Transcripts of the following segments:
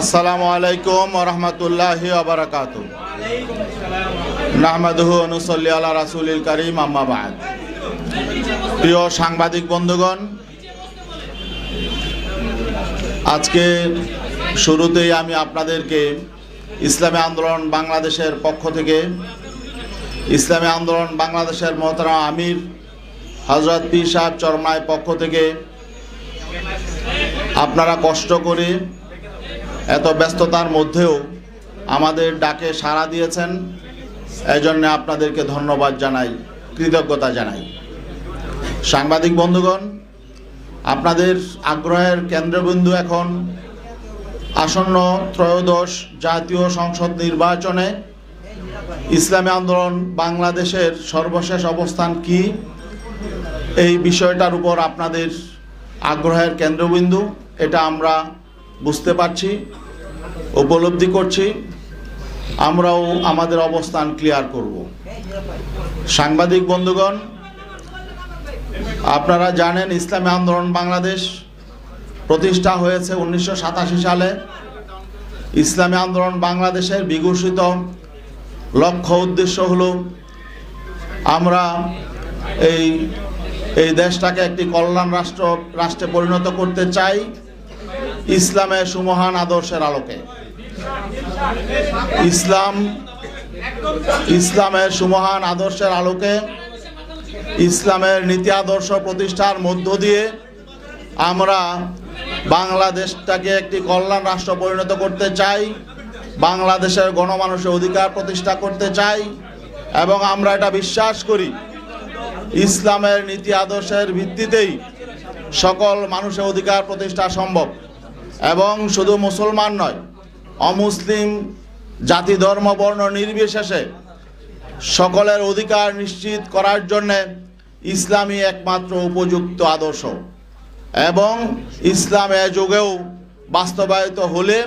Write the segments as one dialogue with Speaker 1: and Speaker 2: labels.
Speaker 1: আসসালামু আলাইকুম রহমতুল্লাহি আবরাকাত নাহমাদুহু অনুসল্লি আলা রাসুলিল করিম আম্মাবাদ প্রিয় সাংবাদিক বন্ধুগণ, আজকে শুরুতেই আমি আপনাদেরকে ইসলামী আন্দোলন বাংলাদেশের পক্ষ থেকে, ইসলামী আন্দোলন বাংলাদেশের মহতারা আমির হজরত পীর সাহেব চরমায় পক্ষ থেকে আপনারা কষ্ট করে এত ব্যস্ততার মধ্যেও আমাদের ডাকে সাড়া দিয়েছেন। এই জন্য আপনাদেরকে ধন্যবাদ জানাই, কৃতজ্ঞতা জানাই। সাংবাদিক বন্ধুগণ, আপনাদের আগ্রহের কেন্দ্রবিন্দু এখন আসন্ন ত্রয়োদশ জাতীয় সংসদ নির্বাচনে ইসলামী আন্দোলন বাংলাদেশের সর্বশেষ অবস্থান কি? এই বিষয়টার উপর আপনাদের আগ্রহের কেন্দ্রবিন্দু, এটা আমরা বুঝতে পারছি, উপলব্ধি করছি, আমরাও আমাদের অবস্থান ক্লিয়ার করব। সাংবাদিক বন্ধুগণ, আপনারা জানেন ইসলামী আন্দোলন বাংলাদেশ প্রতিষ্ঠা হয়েছে উনিশশো সাতাশি সালে। ইসলামী আন্দোলন বাংলাদেশের বিঘোষিত লক্ষ্য উদ্দেশ্য হলো, আমরা এই এই দেশটাকে একটি কল্যাণ রাষ্ট্র, রাষ্ট্রে পরিণত করতে চাই। ইসলামের সুমহান আদর্শের আলোকে। ইসলাম, ইসলামের সুমহান আদর্শের আলোকে, ইসলামের নীতি আদর্শ প্রতিষ্ঠার মধ্য দিয়ে আমরা বাংলাদেশটাকে একটি কল্যাণ রাষ্ট্র পরিণত করতে চাই, বাংলাদেশের গণমানুষের অধিকার প্রতিষ্ঠা করতে চাই, এবং আমরা এটা বিশ্বাস করি, ইসলামের নীতি আদর্শের ভিত্তিতেই সকল মানুষের অধিকার প্রতিষ্ঠা সম্ভব। এবং শুধু মুসলমান নয়, অমুসলিম জাতি, ধর্ম, বর্ণ নির্বিশেষে সকলের অধিকার নিশ্চিত করার জন্যে ইসলামই একমাত্র উপযুক্ত আদর্শ। এবং ইসলাম এ যুগেও বাস্তবায়িত হলে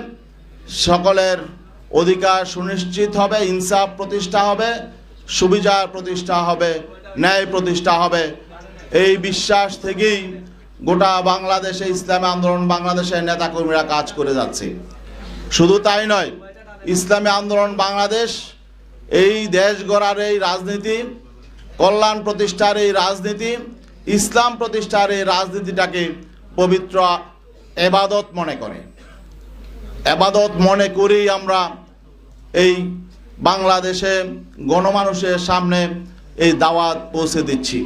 Speaker 1: সকলের অধিকার সুনিশ্চিত হবে, ইনসাফ প্রতিষ্ঠা হবে, সুবিচার প্রতিষ্ঠা হবে, ন্যায় প্রতিষ্ঠা হবে। এই বিশ্বাস থেকেই গোটা বাংলাদেশে ইসলামী আন্দোলন বাংলাদেশের নেতাকর্মীরা কাজ করে যাচ্ছে। শুধু তাই নয়, ইসলামী আন্দোলন বাংলাদেশ, এই দেশ গড়ার এই রাজনীতি, কল্যাণ প্রতিষ্ঠার এই রাজনীতি, ইসলাম প্রতিষ্ঠার এই রাজনীতিটাকে পবিত্র এবাদত মনে করে। এবাদত মনে করেই আমরা এই বাংলাদেশে গণমানুষের সামনে এই দাওয়াত পৌঁছে দিচ্ছি।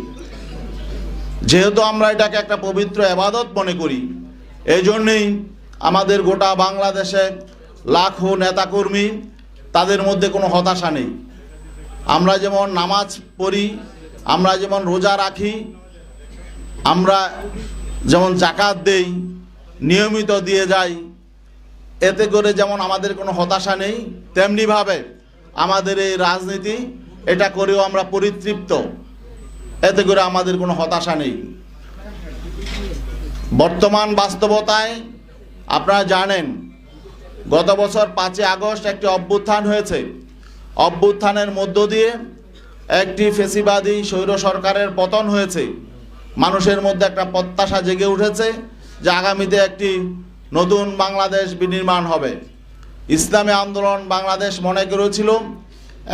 Speaker 1: যেহেতু আমরা এটাকে একটা পবিত্র এবাদত মনে করি এই জন্যেই আমাদের গোটা বাংলাদেশে লাখো নেতাকর্মী তাদের মধ্যে কোনো হতাশা নেই। আমরা যেমন নামাজ পড়ি, আমরা যেমন রোজা রাখি, আমরা যেমন জাকাত দেই, নিয়মিত দিয়ে যাই, এতে করে যেমন আমাদের কোনো হতাশা নেই, তেমনিভাবে আমাদের এই রাজনীতি, এটা করেও আমরা পরিতৃপ্ত। এতে করে আমাদের কোনো হতাশা নেই। বর্তমান বাস্তবতায় আপনারা জানেন, গত বছর পাঁচই আগস্ট একটি অভ্যুত্থান হয়েছে। অভ্যুত্থানের মধ্য দিয়ে একটি ফেসিবাদী স্বৈর সরকারের পতন হয়েছে। মানুষের মধ্যে একটা প্রত্যাশা জেগে উঠেছে যে আগামীতে একটি নতুন বাংলাদেশ বিনির্মাণ হবে। ইসলামী আন্দোলন বাংলাদেশ মনে করেছিল,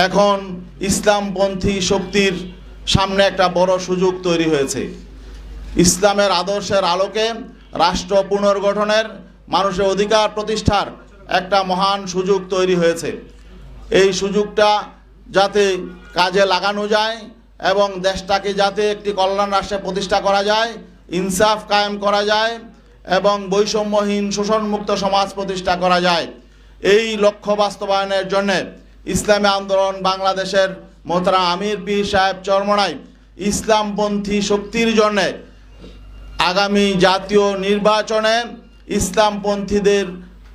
Speaker 1: এখন ইসলামপন্থী শক্তির সামনে একটা বড় সুযোগ তৈরি হয়েছে। ইসলামের আদর্শের আলোকে রাষ্ট্র পুনর্গঠনের মানুষের অধিকার প্রতিষ্ঠার একটা মহান সুযোগ তৈরি হয়েছে। এই সুযোগটা যাতে কাজে লাগানো যায় এবং দেশটাকে যাতে একটি কল্যাণ রাষ্ট্রে প্রতিষ্ঠা করা যায়, ইনসাফ কায়েম করা যায় এবং বৈষম্যহীন, শোষণমুক্ত সমাজ প্রতিষ্ঠা করা যায়। এই লক্ষ্য বাস্তবায়নের জন্য ইসলামী আন্দোলন বাংলাদেশের মোহতারা আমির পীর সাহেব চরমনাই ইসলামপন্থী শক্তির জন্যে আগামী জাতীয় নির্বাচনে ইসলামপন্থীদের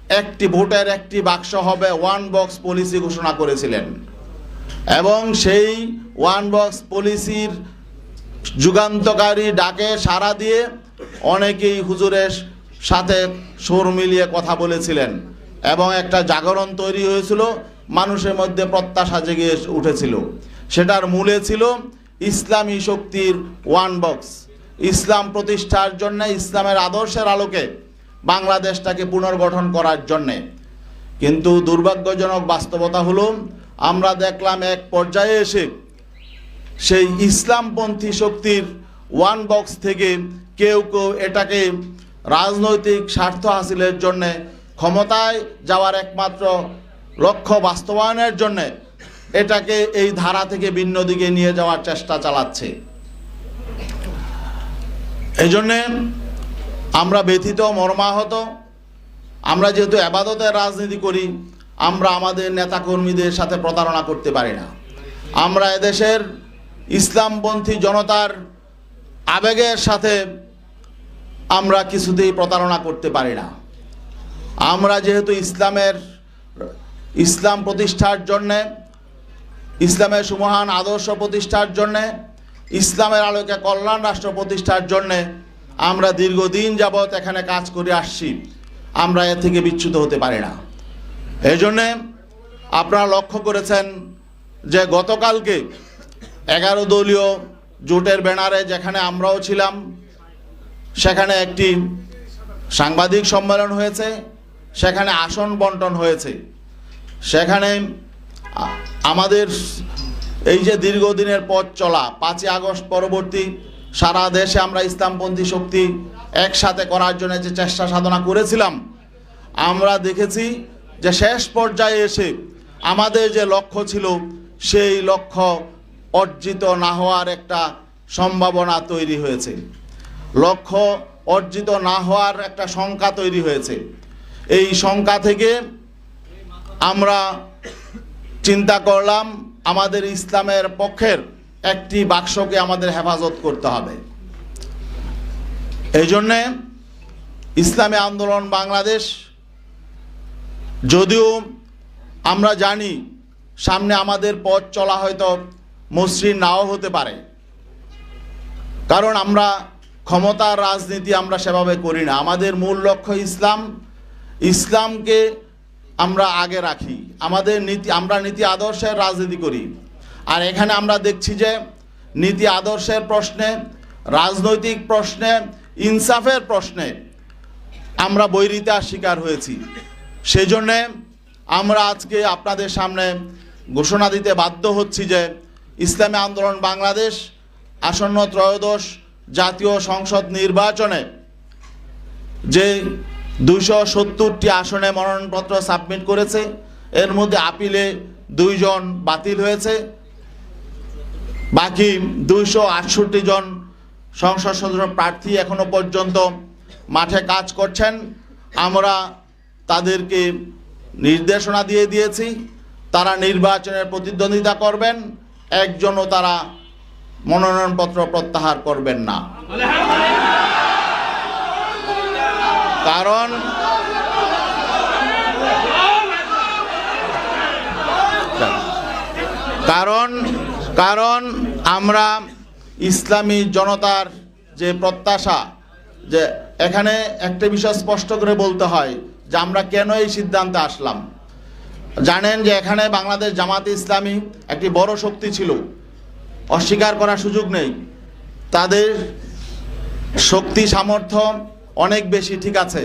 Speaker 1: একটি ভোটের একটি বাক্স হবে ওয়ান বক্স পলিসি ঘোষণা করেছিলেন। এবং সেই ওয়ান বক্স পলিসির যুগান্তকারী ডাকে সাড়া দিয়ে অনেকেই হুজুরের সাথে সুর মিলিয়ে কথা বলেছিলেন। এবং একটা জাগরণ তৈরি হয়েছিল মানুষের মধ্যে প্রত্যাশা জেগে উঠেছিল। সেটার মূলে ছিল ইসলামী শক্তির ওয়ান বক্স ইসলাম প্রতিষ্ঠার জন্য, ইসলামের আদর্শের আলোকে বাংলাদেশটাকে পুনর্গঠন করার জন্যে। কিন্তু দুর্ভাগ্যজনক বাস্তবতা হলো, আমরা দেখলাম এক পর্যায়ে এসে সেই ইসলামপন্থী শক্তির ওয়ান বক্স থেকে কেউ কেউ এটাকে রাজনৈতিক স্বার্থ হাসিলের জন্যে ক্ষমতায় যাওয়ার একমাত্র লক্ষ্য বাস্তবায়নের জন্য এটাকে এই ধারা থেকে ভিন্ন দিকে নিয়ে যাওয়ার চেষ্টা চালাচ্ছে। এই জন্যে আমরা ব্যথিত, মর্মাহত, আমরা যেহেতু আবাদতের রাজনীতি করি, আমরা আমাদের নেতাকর্মীদের সাথে প্রতারণা করতে পারি না। আমরা এদেশের ইসলামপন্থী জনতার আবেগের সাথে আমরা কিছুতেই প্রতারণা করতে পারি না। আমরা যেহেতু ইসলামের ইসলাম প্রতিষ্ঠার জন্যে, ইসলামের সুমহান আদর্শ প্রতিষ্ঠার জন্যে, ইসলামের আলোকে কল্যাণ রাষ্ট্র প্রতিষ্ঠার জন্যে আমরা দীর্ঘদিন যাবৎ এখানে কাজ করে আসছি। আমরা এর থেকে বিচ্যুত হতে পারি না। এই জন্যে আপনারা লক্ষ্য করেছেন যে গতকালকে এগারো দলীয় জোটের ব্যানারে যেখানে আমরাও ছিলাম, সেখানে একটি সাংবাদিক সম্মেলন হয়েছে, সেখানে আসন বন্টন হয়েছে। সেখানে আমাদের এই যে দীর্ঘদিনের পথ চলা, পাঁচই আগস্ট পরবর্তী সারা দেশে আমরা ইসলামপন্থী শক্তি একসাথে করার জন্য যে চেষ্টা সাধনা করেছিলাম, আমরা দেখেছি যে শেষ পর্যায়ে এসে আমাদের যে লক্ষ্য ছিল, সেই লক্ষ্য অর্জিত না হওয়ার একটা সম্ভাবনা তৈরি হয়েছে। লক্ষ্য অর্জিত না হওয়ার একটা শঙ্কা তৈরি হয়েছে। এই শঙ্কা থেকে আমরা চিন্তা করলাম আমাদের ইসলামের পক্ষের একটি বাক্সকে আমাদের হেফাজত করতে হবে। এই জন্যে ইসলামী আন্দোলন বাংলাদেশ, যদিও আমরা জানি সামনে আমাদের পথ চলা হয়তো মসৃণ নাও হতে পারে। কারণ আমরা ক্ষমতার রাজনীতি আমরা সেভাবে করি না। আমাদের মূল লক্ষ্য ইসলাম। ইসলামকে আমরা আগে রাখি। আমাদের নীতি, আমরা নীতি আদর্শের রাজনীতি করি। আর এখানে আমরা দেখছি যে নীতি আদর্শের প্রশ্নে, রাজনৈতিক প্রশ্নে, ইনসাফের প্রশ্নে আমরা বৈরিতার শিকার হয়েছি। সেই জন্যে আমরা আজকে আপনাদের সামনে ঘোষণা দিতে বাধ্য হচ্ছি যে ইসলামী আন্দোলন বাংলাদেশ আসন্ন ত্রয়োদশ জাতীয় সংসদ নির্বাচনে যে দুইশো সত্তরটি আসনে মনোনয়নপত্র সাবমিট করেছে। এর মধ্যে আপিলে দুইজন বাতিল হয়েছে। বাকি দুইশো আটষট্টি জন সংসদ সদস্য প্রার্থী এখনও পর্যন্ত মাঠে কাজ করছেন। আমরা তাদেরকে নির্দেশনা দিয়ে দিয়েছি, তারা নির্বাচনের প্রতিদ্বন্দ্বিতা করবেন, একজনও তারা মনোনয়নপত্র প্রত্যাহার করবেন না। কারণ কারণ কারণ আমরা ইসলামী জনতার যে প্রত্যাশা, যে এখানে একটা বিষয় স্পষ্ট করে বলতে হয় যে আমরা কেন এই সিদ্ধান্তে আসলাম। জানেন যে এখানে বাংলাদেশ জামাতে ইসলামী একটি বড় শক্তি ছিল, অস্বীকার করার সুযোগ নেই। তাদের শক্তি, সামর্থ্য অনেক বেশি, ঠিক আছে?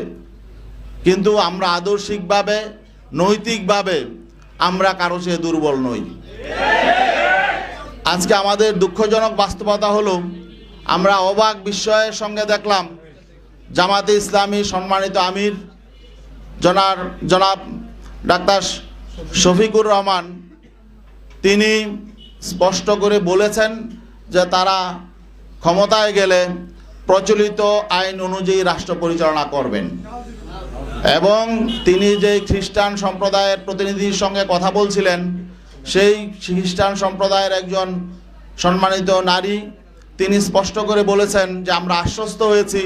Speaker 1: কিন্তু আমরা আদর্শিকভাবে, নৈতিকভাবে আমরা কারও চেয়ে দুর্বল নই। আজকে আমাদের দুঃখজনক বাস্তবতা হলো, আমরা অবাক বিস্ময়ের সঙ্গে দেখলাম, জামাতে ইসলামী সম্মানিত আমির, জনার, জনাব ডাক্তার শফিকুর রহমান, তিনি স্পষ্ট করে বলেছেন যে তারা ক্ষমতায় গেলে প্রচলিত আইন অনুযায়ী রাষ্ট্র পরিচালনা করবেন। এবং তিনি যে খ্রিস্টান সম্প্রদায়ের প্রতিনিধির সঙ্গে কথা বলছিলেন, সেই খ্রিস্টান সম্প্রদায়ের একজন সম্মানিত নারী, তিনি স্পষ্ট করে বলেছেন যে আমরা আশ্বস্ত হয়েছি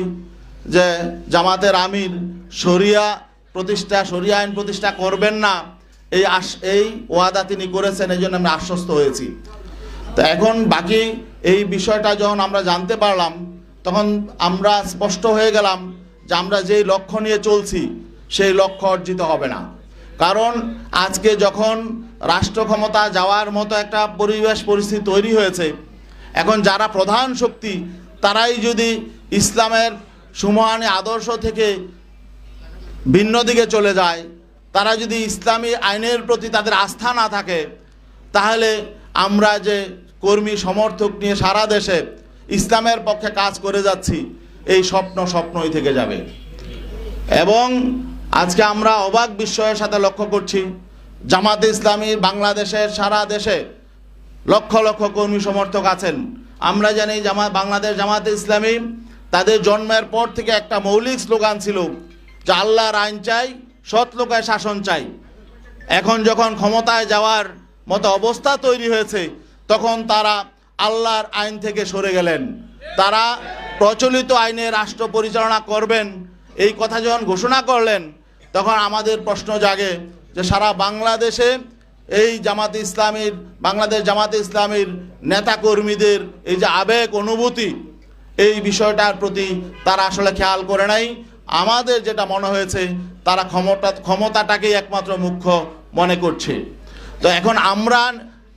Speaker 1: যে জামাতের আমির শরিয়া প্রতিষ্ঠা, শরিয়া আইন প্রতিষ্ঠা করবেন না। এই এই ওয়াদা তিনি করেছেন এই জন্য আমরা আশ্বস্ত হয়েছি। তো এখন বাকি এই বিষয়টা যখন আমরা জানতে পারলাম তখন আমরা স্পষ্ট হয়ে গেলাম যে আমরা যেই লক্ষ্য নিয়ে চলছি, সেই লক্ষ্য অর্জিত হবে না। কারণ আজকে যখন রাষ্ট্র ক্ষমতা যাওয়ার মতো একটা পরিবেশ পরিস্থিতি তৈরি হয়েছে, এখন যারা প্রধান শক্তি, তারাই যদি ইসলামের সুমহানি আদর্শ থেকে ভিন্ন দিকে চলে যায়, তারা যদি ইসলামী আইনের প্রতি তাদের আস্থা না থাকে, তাহলে আমরা যে কর্মী সমর্থক নিয়ে সারা দেশে ইসলামের পক্ষে কাজ করে যাচ্ছি, এই স্বপ্ন স্বপ্নই থেকে যাবে। এবং আজকে আমরা অবাক বিস্ময়ের সাথে লক্ষ্য করছি, জামাতে ইসলামী বাংলাদেশের সারা দেশে লক্ষ লক্ষ কর্মী সমর্থক আছেন। আমরা জানি জামা, বাংলাদেশ জামাতে ইসলামী তাদের জন্মের পর থেকে একটা মৌলিক স্লোগান ছিল যে আল্লাহর আইন চাই, সৎ লোকের শাসন চাই। এখন যখন ক্ষমতায় যাওয়ার মতো অবস্থা তৈরি হয়েছে, তখন তারা আল্লাহর আইন থেকে সরে গেলেন। তারা প্রচলিত আইনে রাষ্ট্র পরিচালনা করবেন। এই কথা যখন ঘোষণা করলেন, তখন আমাদের প্রশ্ন জাগে যে সারা বাংলাদেশে এই জামাতে ইসলামীর, বাংলাদেশ জামাতে ইসলামীর নেতাকর্মীদের এই যে আবেগ, অনুভূতি, এই বিষয়টার প্রতি তারা আসলে খেয়াল করে নাই। আমাদের যেটা মনে হয়েছে, তারা ক্ষমতা, ক্ষমতাটাকেই একমাত্র মুখ্য মনে করছে। তো এখন আমরা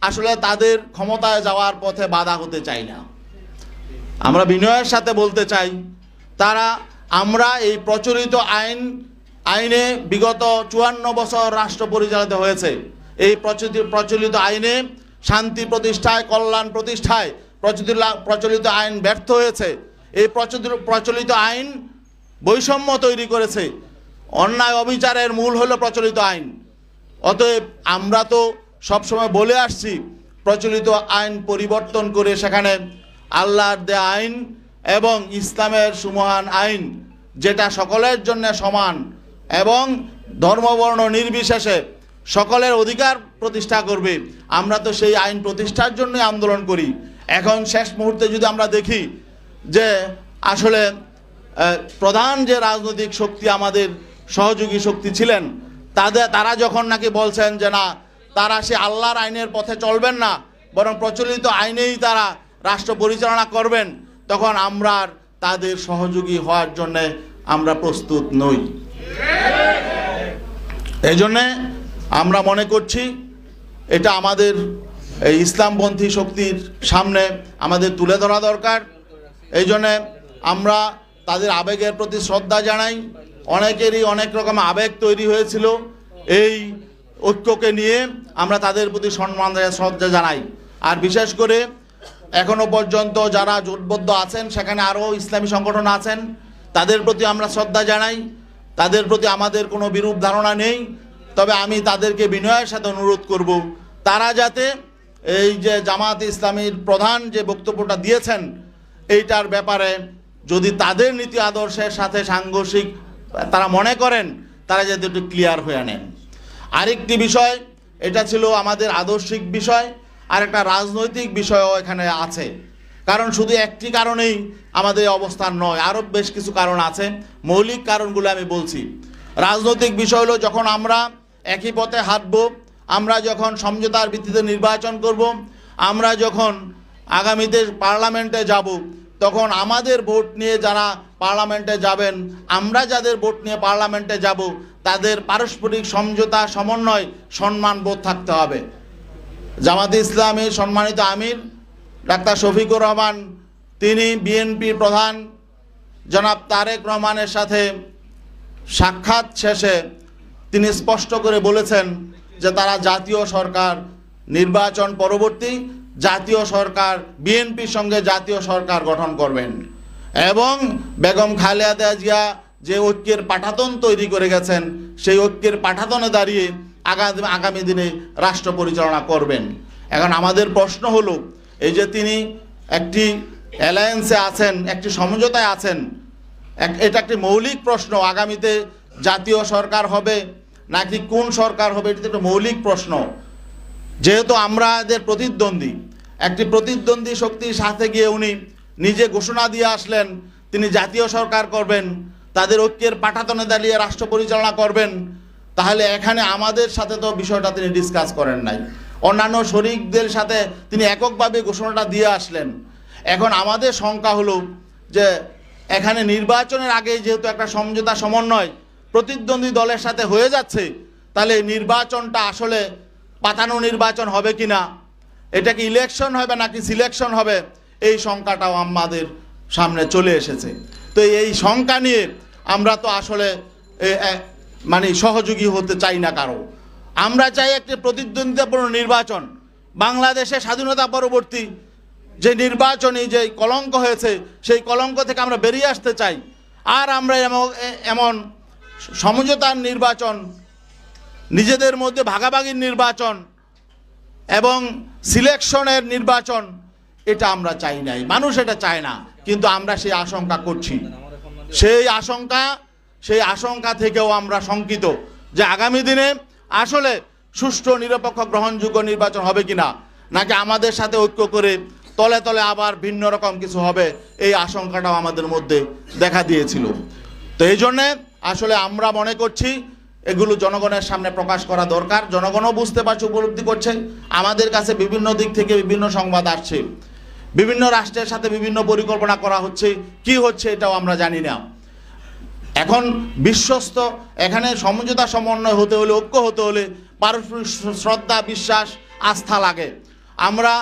Speaker 1: আসলে তাদের ক্ষমতায় যাওয়ার পথে বাধা হতে চাই না। আমরা বিনয়ের সাথে বলতে চাই, তারা, আমরা এই প্রচলিত আইন, আইনে বিগত চুয়ান্ন বছর রাষ্ট্র পরিচালিত হয়েছে। এই প্রচলিত প্রচলিত আইনে শান্তি প্রতিষ্ঠায়, কল্যাণ প্রতিষ্ঠায় প্রচলিত প্রচলিত আইন ব্যর্থ হয়েছে। এই প্রচলিত আইন বৈষম্য তৈরি করেছে। অন্যায় অবিচারের মূল হলো প্রচলিত আইন। অতএব আমরা তো সবসময় বলে আসছি, প্রচলিত আইন পরিবর্তন করে সেখানে আল্লাহর দে আইন এবং ইসলামের সুমহান আইন, যেটা সকলের জন্য সমান এবং ধর্মবর্ণ নির্বিশেষে সকলের অধিকার প্রতিষ্ঠা করবে। আমরা তো সেই আইন প্রতিষ্ঠার জন্য আন্দোলন করি। এখন শেষ মুহূর্তে যদি আমরা দেখি যে আসলে প্রধান যে রাজনৈতিক শক্তি আমাদের সহযোগী শক্তি ছিলেন, তাদের, তারা যখন নাকি বলছেন যে না তারা সে আল্লাহর আইনের পথে চলবেন না, বরং প্রচলিত আইনেই তারা রাষ্ট্র পরিচালনা করবেন। তখন আমরা তাদের সহযোগী হওয়ার জন্য আমরা প্রস্তুত নই। এই জন্যে আমরা মনে করছি এটা আমাদের এই ইসলামপন্থী শক্তির সামনে আমাদের তুলে ধরা দরকার। এই জন্যে আমরা তাদের আবেগের প্রতি শ্রদ্ধা জানাই। অনেকেরই অনেক রকম আবেগ তৈরি হয়েছিল। এই ঐক্যকে নিয়ে আমরা তাদের প্রতি সম্মান শ্রদ্ধা জানাই। আর বিশেষ করে এখনও পর্যন্ত যারা জোটবদ্ধ আছেন, সেখানে আরও ইসলামী সংগঠন আছেন, তাদের প্রতি আমরা শ্রদ্ধা জানাই। তাদের প্রতি আমাদের কোনো বিরূপ ধারণা নেই। তবে আমি তাদেরকে বিনয়ের সাথে অনুরোধ করব, তারা যাতে এই যে জামাত ইসলামীর প্রধান যে বক্তব্যটা দিয়েছেন, এইটার ব্যাপারে যদি তাদের নীতি আদর্শের সাথে সাংঘর্ষিক তারা মনে করেন, তারা যাতে একটু ক্লিয়ার হয়ে নেন আরেকটি বিষয়, এটা ছিল আমাদের আদর্শিক বিষয়, আর একটা রাজনৈতিক বিষয়ও এখানে আছে। কারণ শুধু একটি কারণেই আমাদের অবস্থান নয় আরও বেশ কিছু কারণ আছে। মৌলিক কারণগুলো আমি বলছি। রাজনৈতিক বিষয় হলো যখন আমরা একই পথে হাঁটব, আমরা যখন সমঝোতার ভিত্তিতে নির্বাচন করব, আমরা যখন আগামীতে পার্লামেন্টে যাব তখন আমাদের ভোট নিয়ে যারা পার্লামেন্টে যাবেন, আমরা যাদের ভোট নিয়ে পার্লামেন্টে যাব, তাদের পারস্পরিক সমঝোতা, সমন্বয়, সম্মান বোধ থাকতে হবে। জামাতে ইসলামী সম্মানিত আমির ডাক্তার শফিকুর রহমান, তিনি বিএনপির প্রধান জনাব তারেক রহমানের সাথে সাক্ষাৎ শেষে তিনি স্পষ্ট করে বলেছেন যে তারা জাতীয় সরকার নির্বাচন পরবর্তী জাতীয় সরকার, বিএনপির সঙ্গে জাতীয় সরকার গঠন করবেন। এবং বেগম খালেদা জিয়া যে ঐক্যের পাঠাতন তৈরি করে গেছেন, সেই ঐক্যের পাঠাতনে দাঁড়িয়ে আগামী আগামী দিনে রাষ্ট্র পরিচালনা করবেন। এখন আমাদের প্রশ্ন হলো, এই যে তিনি একটি অ্যালায়েন্সে আছেন, একটি সমঝোতায় আছেন এটা একটি মৌলিক প্রশ্ন, আগামীতে জাতীয় সরকার হবে নাকি কোন সরকার হবে, এটা একটা মৌলিক প্রশ্ন। যেহেতু আমরা এদের প্রতিদ্বন্দ্বী, একটি প্রতিদ্বন্দ্বী শক্তির সাথে গিয়ে উনি নিজে ঘোষণা দিয়ে আসলেন, তিনি জাতীয় সরকার করবেন, তাদের ঐক্যের পাঠাতনে দাঁড়িয়ে রাষ্ট্র পরিচালনা করবেন, তাহলে এখানে আমাদের সাথে তো বিষয়টা তিনি ডিসকাস করেন নাই। অন্যান্য শরিকদের সাথে তিনি এককভাবে ঘোষণাটা দিয়ে আসলেন। এখন আমাদের শঙ্কা হলো যে এখানে নির্বাচনের আগে যেহেতু একটা সমঝোতা সমন্বয় প্রতিদ্বন্দ্বী দলের সাথে হয়ে যাচ্ছে, তাহলে নির্বাচনটা আসলে পাতানো নির্বাচন হবে কি না এটা কি ইলেকশন হবে নাকি সিলেকশন হবে? এই শঙ্কাটাও আমাদের সামনে চলে এসেছে। তো এই শঙ্কা নিয়ে আমরা তো আসলে মানে সহযোগী হতে চাই না কারও। আমরা চাই একটি প্রতিদ্বন্দ্বিতাপূর্ণ নির্বাচন। বাংলাদেশে স্বাধীনতা পরবর্তী যে নির্বাচনী যে কলঙ্ক হয়েছে, সেই কলঙ্ক থেকে আমরা বেরিয়ে আসতে চাই। আর আমরা এমন সমঝোতার নির্বাচন নিজেদের মধ্যে ভাগাভাগির নির্বাচন এবং সিলেকশনের নির্বাচন, এটা আমরা চাই নাই। মানুষ এটা চায় না, কিন্তু আমরা সেই আশঙ্কা করছি। সেই আশঙ্কা সেই আশঙ্কা থেকেও আমরা শঙ্কিত যে আগামী দিনে আসলে সুষ্ঠু নিরপেক্ষ গ্রহণযোগ্য নির্বাচন হবে কিনা, নাকি আমাদের সাথে ঐক্য করে তলে তলে আবার ভিন্ন রকম কিছু হবে, এই আশঙ্কাটাও আমাদের মধ্যে দেখা দিয়েছিল। তো এই জন্যে আসলে আমরা মনে করছি এগুলো জনগণের সামনে প্রকাশ করা দরকার। জনগণও বুঝতে পারছে, উপলব্ধি করছে। আমাদের কাছে বিভিন্ন দিক থেকে বিভিন্ন সংবাদ আসছে। বিভিন্ন রাষ্ট্রের সাথে বিভিন্ন পরিকল্পনা করা হচ্ছে। কি হচ্ছে এটাও আমরা জানি না। এখন বিশ্বস্ত, এখানে সমঝোতা সমন্বয় হতে হলে, ঐক্য হতে হলে পারস্পরিক শ্রদ্ধা, বিশ্বাস, আস্থা লাগে। আমরা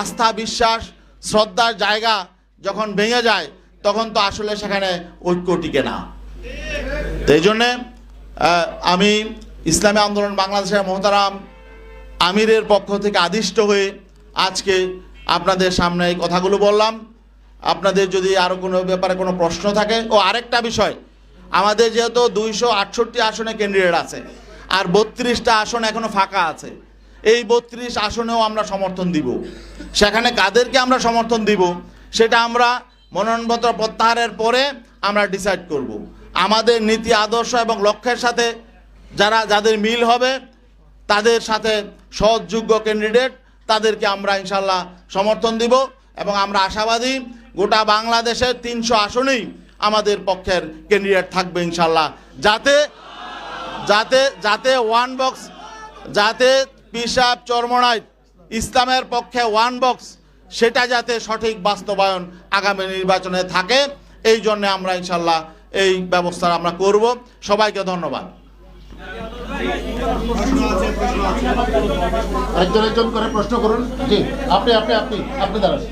Speaker 1: আস্থা, বিশ্বাস, শ্রদ্ধার জায়গা যখন ভেঙে যায়, তখন তো আসলে সেখানে ঐক্য টিকে না। এই জন্যে আমি ইসলামী আন্দোলন বাংলাদেশের মোহতারাম আমিরের পক্ষ থেকে আদিষ্ট হয়ে আজকে আপনাদের সামনে এই কথাগুলো বললাম। আপনাদের যদি আরও কোনো ব্যাপারে কোনো প্রশ্ন থাকে, ও আরেকটা বিষয়, আমাদের যেহেতু দুইশো আটষট্টি আসনে ক্যান্ডিডেট আছে আর বত্রিশটা আসন এখনও ফাঁকা আছে, এই বত্রিশ আসনেও আমরা সমর্থন দিব। সেখানে কাদেরকে আমরা সমর্থন দিব, সেটা আমরা মনোনয়নপত্র প্রত্যাহারের পরে আমরা ডিসাইড করব। আমাদের নীতি, আদর্শ এবং লক্ষ্যের সাথে যারা, যাদের মিল হবে, তাদের সাথে সহযোগ্য ক্যান্ডিডেট তাদেরকে আমরা ইনশাল্লাহ সমর্থন দিব এবং আমরা আশাবাদী গোটা বাংলাদেশের তিনশো আসনেই আমাদের পক্ষের ক্যান্ডিডেট থাকবে ইনশাল্লাহ যাতে যাতে যাতে ওয়ান বক্স যাতে পিসাব চরমনায় ইসলামের পক্ষে ওয়ান বক্স সেটা যাতে সঠিক বাস্তবায়ন আগামী নির্বাচনে থাকে, এই জন্য আমরা ইনশাল্লাহ এই ব্যবস্থা আমরা করব। সবাইকে ধন্যবাদ।
Speaker 2: একজন একজন করে প্রশ্ন করুন। জি আপনি আপনি আপনি আপনি দাঁড়ান।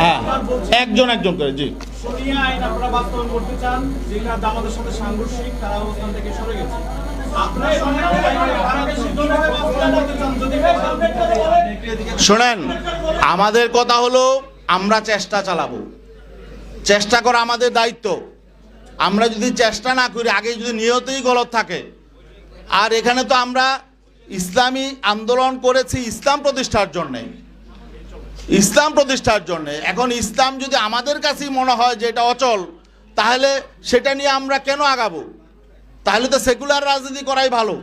Speaker 1: হ্যাঁ একজন একজন করে জি।
Speaker 3: আইন আপনারা বাস্তবায়ন করতে চান যেটা আমাদের সাথে সাংঘর্ষিক তারা অবস্থান থেকে সরে গেছে।
Speaker 1: শোনেন, আমাদের কথা হলো আমরা চেষ্টা চালাবো। চেষ্টা করা আমাদের দায়িত্ব। আমরা যদি চেষ্টা না করি, আগে যদি নিয়তই গলত থাকে। আর এখানে তো আমরা ইসলামী আন্দোলন করেছি ইসলাম প্রতিষ্ঠার জন্যে। ইসলাম প্রতিষ্ঠার জন্যে। এখন ইসলাম যদি আমাদের কাছেই মনে হয় যে এটা অচল, তাহলে সেটা নিয়ে আমরা কেন আগাবো? তাহলে তো সেকুলার রাজনীতি করাই ভালো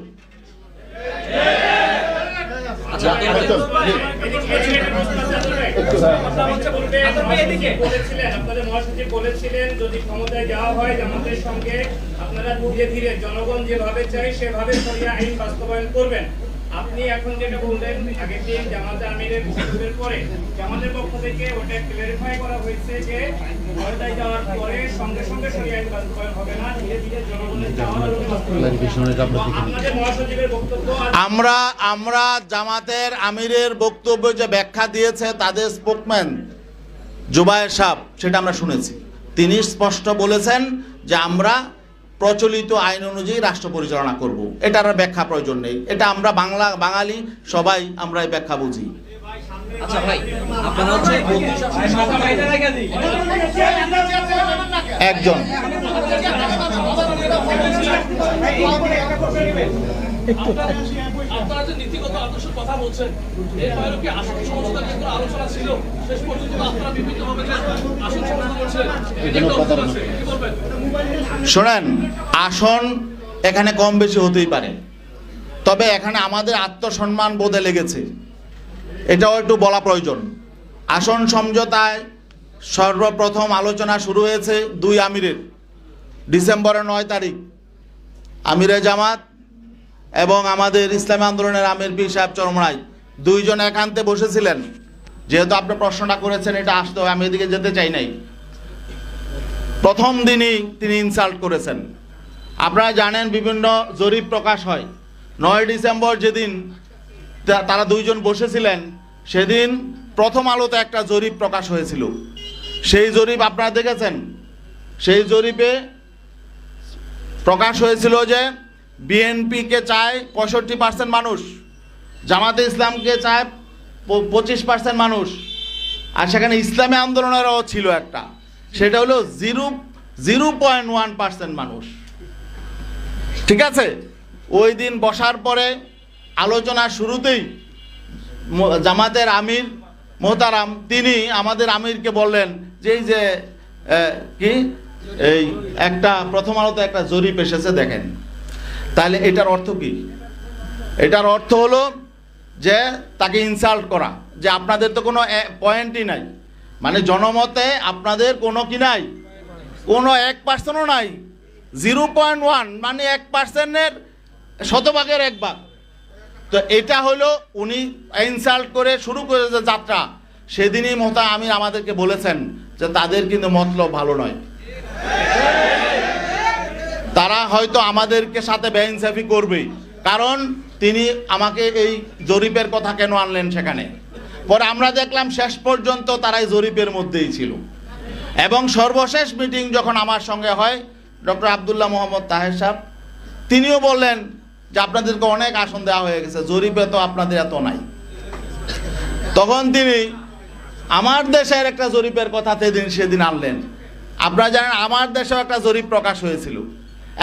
Speaker 4: হয় আপনারা ধীরে ধীরে জনগণ যেভাবে চাই সেভাবে আইন বাস্তবায়ন করবেন আপনি এখন যেটা বললেন আগের দিন জামাতে আমিরের বক্তব্যের পরে জামাতের পক্ষ থেকে ওটা ক্লিয়ারিফাই করা হয়েছে যে ক্ষমতায় যাওয়ার পরে সঙ্গে সঙ্গে সরিয়া আইন বাস্তবায়ন হবে না ধীরে ধীরে জনগণের
Speaker 1: আমরা আমরা জামাতের আমিরের বক্তব্য যে ব্যাখ্যা দিয়েছে তাদের স্পোকম্যান জুবায়ের সাহ সেটা আমরা শুনেছি। তিনি স্পষ্ট বলেছেন যে আমরা প্রচলিত আইন অনুযায়ী রাষ্ট্র পরিচালনা করব। এটার ব্যাখ্যা প্রয়োজন নেই। এটা আমরা বাংলা বাঙালি সবাই আমরা ব্যাখ্যা বুঝি।
Speaker 5: আচ্ছা
Speaker 1: একজন।
Speaker 6: আদর্শের কথা বলছেন। এর বাইরে কি আসন সমঝোতা নিয়ে কোনো আলোচনা ছিল? শেষ পর্যন্ত আপনারা বিভিন্নভাবে যে আসন সমঝোতা করছিলেন
Speaker 1: শোনেন, আসন এখানে কম বেশি হতেই পারে। তবে এখানে আমাদের আত্মসম্মান বোধে লেগেছে। এটাও একটু বলা প্রয়োজন। আসন সমঝোতায় সর্বপ্রথম আলোচনা শুরু হয়েছে দুই আমিরের। ডিসেম্বরের নয় তারিখ। আমিরে জামাত এবং আমাদের ইসলামী আন্দোলনের আমির পীর সাহেব চরমরাই দুইজন একান্তে বসেছিলেন। যেহেতু আপনি প্রশ্নটা করেছেন, এটা আসতে হবে, আমি এদিকে যেতে চাই নাই। প্রথম দিনই তিনি ইনসাল্ট করেছেন। আপনারা জানেন বিভিন্ন জরিপ প্রকাশ হয়। নয় ডিসেম্বর যেদিন তারা দুইজন বসেছিলেন, সেদিন প্রথম আলোতে একটা জরিপ প্রকাশ হয়েছিল। সেই জরিপ আপনারা দেখেছেন? সেই জরিপে প্রকাশ হয়েছিল যে বিএনপিকে চায় পঁয়ষট্টি পার্সেন্ট মানুষ, জামাতে ইসলামকে চায় পঁচিশ পার্সেন্ট মানুষ। আর সেখানে ইসলামী আন্দোলনেরও ছিল একটা, সেটা হলো zero zero point one percent মানুষ। ঠিক আছে? ওই দিন বসার পরে আলোচনা শুরুতেই জামাতের আমির মোহতারাম, তিনি আমাদের আমিরকে বললেন যে এই যে কি? এই একটা প্রথম আলোতে একটা জরিপ এসেছে, দেখেন। তাহলে এটার অর্থ কি? এটার অর্থ হলো যে তাকে ইনসাল্ট করা, যে আপনাদের তো কোনো পয়েন্টই নাই। মানে জনমতে আপনাদের কোনো কি নাই? কোনো এক পার্সেন্টও নাই। জিরো পয়েন্ট ওয়ান মানে এক পার্সেন্টের শতভাগের এক ভাগ। তো এটা হলো উনি ইনসাল্ট করে শুরু করেছে যাত্রা। সেদিনই মহতা আমির আমাদেরকে বলেছেন যে তাদের কিন্তু মতলব ভালো নয়। তারা হয়তো আমাদেরকে সাথে বেইনসাফি করবেই কারণ তিনি আমাকে এই জরিপের কথা কেন আনলেন সেখানে? পরে আমরা দেখলাম শেষ পর্যন্ত তারাই জরিপের মধ্যেই ছিল। এবং সর্বশেষ মিটিং যখন আমার সঙ্গে হয়, ডক্টর আবদুল্লাহ মোহাম্মদ তাহের সাহেব, তিনিও বললেন যে আপনাদেরকে অনেক আসন দেওয়া হয়ে গেছে, জরিপে তো আপনাদের এত নাই। তখন তিনি আমার দেশের একটা জরিপের কথা সেদিন সেদিন আনলেন। আপনারা জানেন, আমার দেশেও একটা জরিপ প্রকাশ হয়েছিল।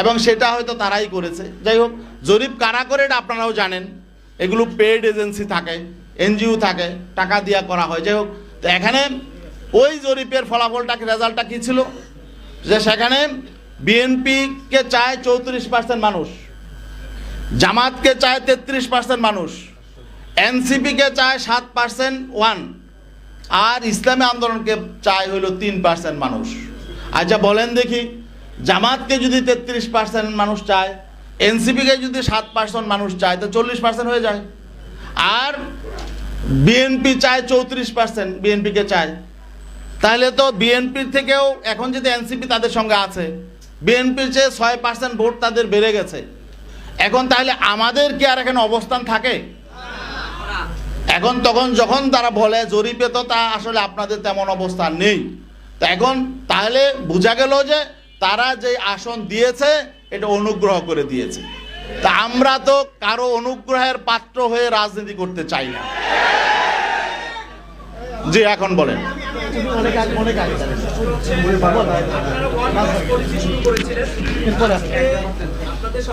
Speaker 1: এবং সেটা হয়তো তারাই করেছে। যাই হোক, জরিপ কারা করে এটা আপনারাও জানেন। এগুলো পেড এজেন্সি থাকে, এনজিও থাকে, টাকা দিয়া করা হয়। যাই হোক, তো এখানে ওই জরিপের ফলাফলটা, রেজাল্টটা কী ছিল? যে সেখানে বিএনপিকে চায় চৌত্রিশ পার্সেন্ট মানুষ, জামাতকে চায় তেত্রিশ পার্সেন্ট মানুষ, এনসিপিকে চায় সাত পার্সেন্ট ওয়ান আর ইসলামী আন্দোলনকে চায় হলো তিন পার্সেন্ট মানুষ। আচ্ছা বলেন দেখি। জামাতকে যদি তেত্রিশ পার্সেন্ট মানুষ চায়, এনসিপিকে যদি সাত পার্সেন্ট মানুষ চায়, তো চল্লিশ পার্সেন্ট হয়ে যায়। আর বিএনপি চায় চৌত্রিশ পার্সেন্ট বিএনপিকে চায়। তাহলে তো বিএনপির থেকেও এখন যদি এনসিপি তাদের সঙ্গে আছে, বিএনপির চেয়ে ছয় পার্সেন্ট ভোট তাদের বেড়ে গেছে। এখন তাহলে আমাদের কি আর এখানে অবস্থান থাকে? এখন তখন যখন তারা বলে জরিপে তো তা আসলে আপনাদের তেমন অবস্থান নেই। তো এখন তাহলে বোঝা গেল যে তারা যে আসন দিয়েছে, এটা অনুগ্রহ করে দিয়েছে। তা আমরা তো কারও অনুগ্রহের পাত্র হয়ে রাজনীতি করতে চাই না। জি, এখন বলেন।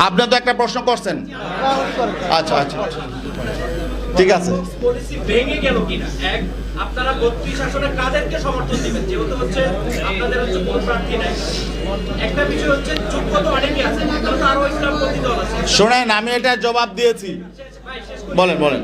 Speaker 3: আপনারা
Speaker 1: তো একটা প্রশ্ন করছেন। আচ্ছা আচ্ছা। ঠিক আছে।
Speaker 3: পলিসি ভেঙে গেল কিনা? এক আপনারা বত্রিশ আসনে কাদেরকে সমর্থন দিবেন? যেহেতু হচ্ছে আপনাদের হচ্ছে কোন প্রার্থী নাই। একটা বিষয় হচ্ছে যোগ্য তো অনেকে আছে কিন্তু আরও ইসলামপন্থী দল আছে।
Speaker 1: শোনেন আমি এটা জবাব দিয়েছি। বলেন বলেন।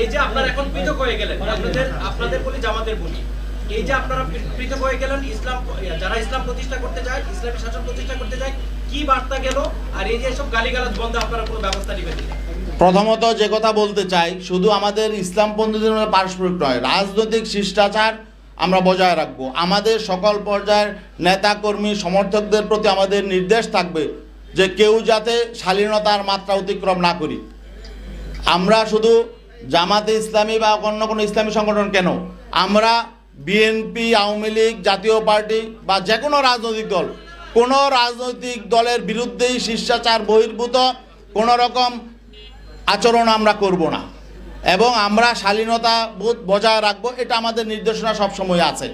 Speaker 3: এই ইসলামের যে আপনারা এখন পৃথক হয়ে গেলেন, আপনাদের বলি বলি। এই যে আপনারা পৃথক হয়ে গেলেন, ইসলাম যারা ইসলাম প্রতিষ্ঠা করতে চায় শাসন প্রতিষ্ঠা করতে চায়, কি বার্তা গেল? আর এই যে সব গালিগালাজ বন্ধ আপনারা কোনো ব্যবস্থা নেবেন?
Speaker 1: প্রথমত যে কথা বলতে চাই, শুধু আমাদের ইসলামপন্থীদের মধ্যে পারস্পরিক নয়, রাজনৈতিক শিষ্টাচার আমরা বজায় রাখব। আমাদের সকল পর্যায়ের নেতাকর্মী, সমর্থকদের প্রতি আমাদের নির্দেশ থাকবে যে কেউ যাতে শালীনতার মাত্রা অতিক্রম না করি। আমরা শুধু জামাতে ইসলামী বা অন্য কোনো ইসলামী সংগঠন কেন? আমরা বিএনপি আওয়ামী লীগ, জাতীয় পার্টি বা যে কোনো রাজনৈতিক দল, কোনো রাজনৈতিক দলের বিরুদ্ধেই শিষ্টাচার বহির্ভূত, কোনো রকম আচরণ আমরা করব না। এবং আমরা শালীনতা বোধ বজায় রাখব, এটা আমাদের নির্দেশনা সবসময় আছে।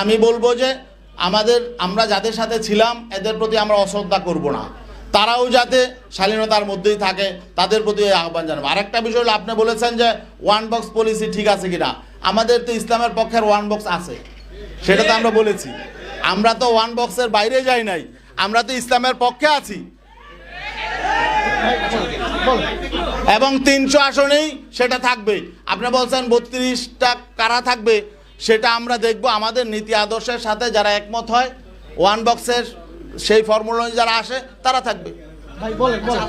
Speaker 1: আমি বলব যে আমাদের, আমরা যাদের সাথে ছিলাম, এদের প্রতি আমরা অশ্রদ্ধা করব না। তারাও যাতে শালীনতার মধ্যেই থাকে, তাদের প্রতি আহ্বান জানাব। আরেকটা বিষয় হলো, আপনি বলেছেন যে ওয়ান বক্স পলিসি ঠিক আছে কিনা। আমাদের তো ইসলামের পক্ষের ওয়ান বক্স আছে। সেটা তো আমরা বলেছি। আমরা তো ওয়ান বক্সের বাইরে যাই নাই। আমরা তো ইসলামের পক্ষে আছি। এবং তিনশো আসনেই সেটা থাকবে। আপনি বলছেন বত্রিশটা কারা থাকবে? সেটা আমরা দেখব। আমাদের নীতি আদর্শের সাথে যারা একমত হয় ওয়ান বক্সের সেই ফর্মুলা যারা আসে তারা থাকবে।
Speaker 2: ভাই বলেন বলেন।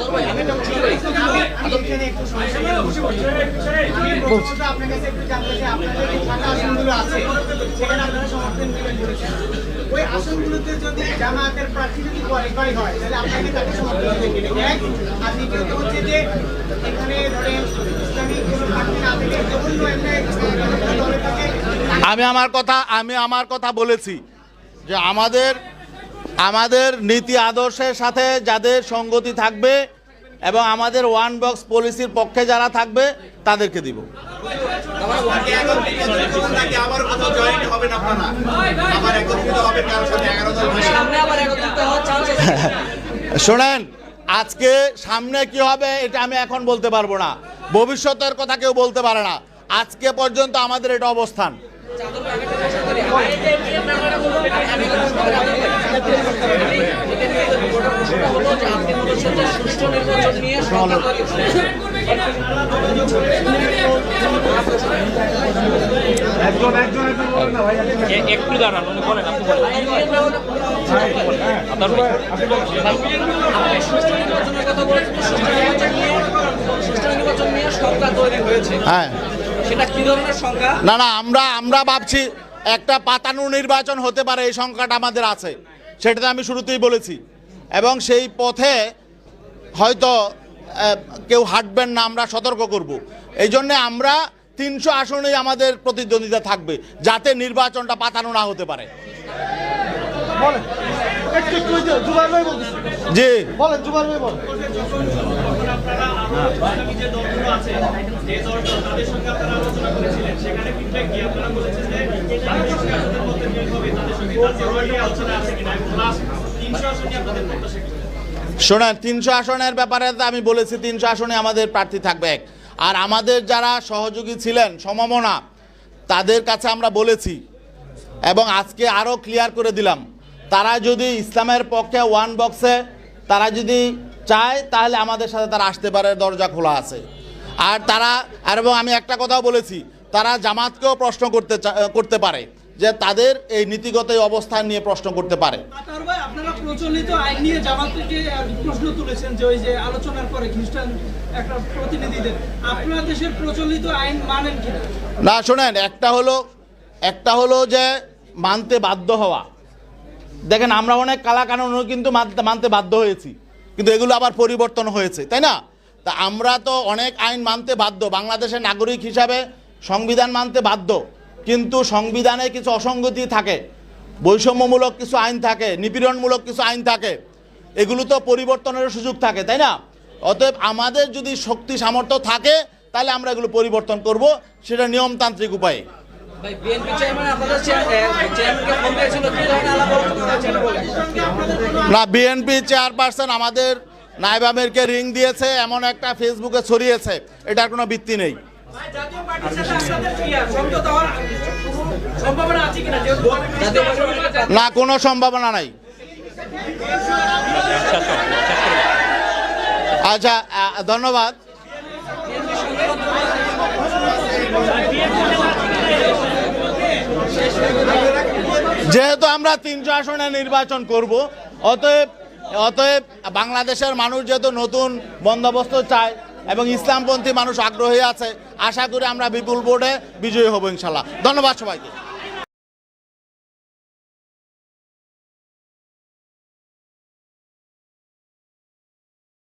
Speaker 7: ওই আসনগুলোতে যদি জামায়াতের প্রার্থী যদি qualify হয়, তাহলে আপনাকে তাকে সমর্থন দিতে হচ্ছে যে, এখানে ধরেন
Speaker 1: আমি আমার কথা আমি আমার কথা বলেছি যে আমাদের আমাদের নীতি আদর্শের সাথে যাদের সঙ্গতি থাকবে এবং আমাদের ওয়ান বক্স পলিসির পক্ষে যারা থাকবে তাদেরকে দিব।
Speaker 5: সামনে আবার একত্রিত হওয়ার চান্স আছে।
Speaker 1: শোনেন আজকে সামনে কি হবে এটা আমি এখন বলতে পারব না। ভবিষ্যতের কথা কেউ বলতে পারে না। আজকে পর্যন্ত আমাদের এটা অবস্থান।
Speaker 5: প্রশ্নটা হলো যে আপনি বলেছেন যে সুষ্ঠু নির্বাচন নিয়ে সরকার তৈরি করছে।
Speaker 8: একটু দাঁড়ান উনি বলেন আপনি বলেন আপনার
Speaker 5: আপনি সুষ্ঠু নির্বাচনের কথা বলেছেন সুষ্ঠু নির্বাচন নিয়ে সুষ্ঠু নির্বাচন নিয়ে সরকার তৈরি হয়েছে
Speaker 1: হ্যাঁ।
Speaker 5: সেটা কি ধরনের সংখ্যা?
Speaker 1: না না আমরা আমরা ভাবছি একটা পাতানো নির্বাচন হতে পারে এই সংখ্যাটা আমাদের আছে। সেটাতে আমি শুরুতেই বলেছি। এবং সেই পথে হয়তো কেউ হাঁটবেন না আমরা সতর্ক করব। এই জন্যে আমরা তিনশো আসনেই আমাদের প্রতিদ্বন্দ্বিতা থাকবে যাতে নির্বাচনটা পাতানো না হতে পারে। জি।
Speaker 2: বলেন
Speaker 3: সেখানে
Speaker 1: শোনেন, তিনশো আসনের ব্যাপারে আমি বলেছি, তিনশো আসনে আমাদের প্রার্থী থাকবে এক। আর আমাদের যারা সহযোগী ছিলেন, সমমনা, তাদের কাছে আমরা বলেছি এবং আজকে আরও ক্লিয়ার করে দিলাম, তারা যদি ইসলামের পক্ষে ওয়ান বক্সে তারা যদি চায়, তাহলে আমাদের সাথে তারা আসতে পারে, দরজা খোলা আছে। আর তারা, আর এবং আমি একটা কথাও বলেছি, তারা জামাতকেও প্রশ্ন করতে করতে পারে। যে তাদের এই নীতিগত অবস্থান নিয়ে প্রশ্ন করতে পারে।
Speaker 9: আপনারা প্রচলিত আইন নিয়ে জামাতকে প্রশ্ন তুলেছেন যে ওই যে আলোচনার পরে খ্রিস্টান একটা প্রতিনিধিদের আপনার দেশের প্রচলিত আইন মানেন কিনা?
Speaker 1: না শোনেন একটা হলো একটা হলো যে মানতে বাধ্য হওয়া। দেখেন আমরা অনেক কালাকানুনও কিন্তু মানতে মানতে বাধ্য হয়েছি কিন্তু এগুলো আবার পরিবর্তন হয়েছে তাই না? তা আমরা তো অনেক আইন মানতে বাধ্য বাংলাদেশের নাগরিক হিসাবে সংবিধান মানতে বাধ্য। কিন্তু সংবিধানে কিছু অসঙ্গতি থাকে বৈষম্যমূলক কিছু আইন থাকে নিপীড়নমূলক কিছু আইন থাকে এগুলো তো পরিবর্তনের সুযোগ থাকে তাই না? অতএব আমাদের যদি শক্তি সামর্থ্য থাকে তাহলে আমরা এগুলো পরিবর্তন করব সেটা নিয়মতান্ত্রিক উপায়ে। না বিএনপি চেয়ারপারসন আমাদের নায়েব আমিরকে রিং দিয়েছে এমন একটা ফেসবুকে ছড়িয়েছে এটার কোনো ভিত্তি নেই। না কোনো সম্ভাবনা নাই। আচ্ছা ধন্যবাদ। যেহেতু আমরা তিনশো আসনে নির্বাচন করব অতএব অতএব বাংলাদেশের মানুষ যেহেতু নতুন বন্দোবস্ত চায় এবং ইসলামপন্থী মানুষ আগ্রহী আছে। আশা করি আমরা বিপুল বোর্ডে বিজয়ী হব ইনশাল্লাহ। ধন্যবাদ সবাইকে।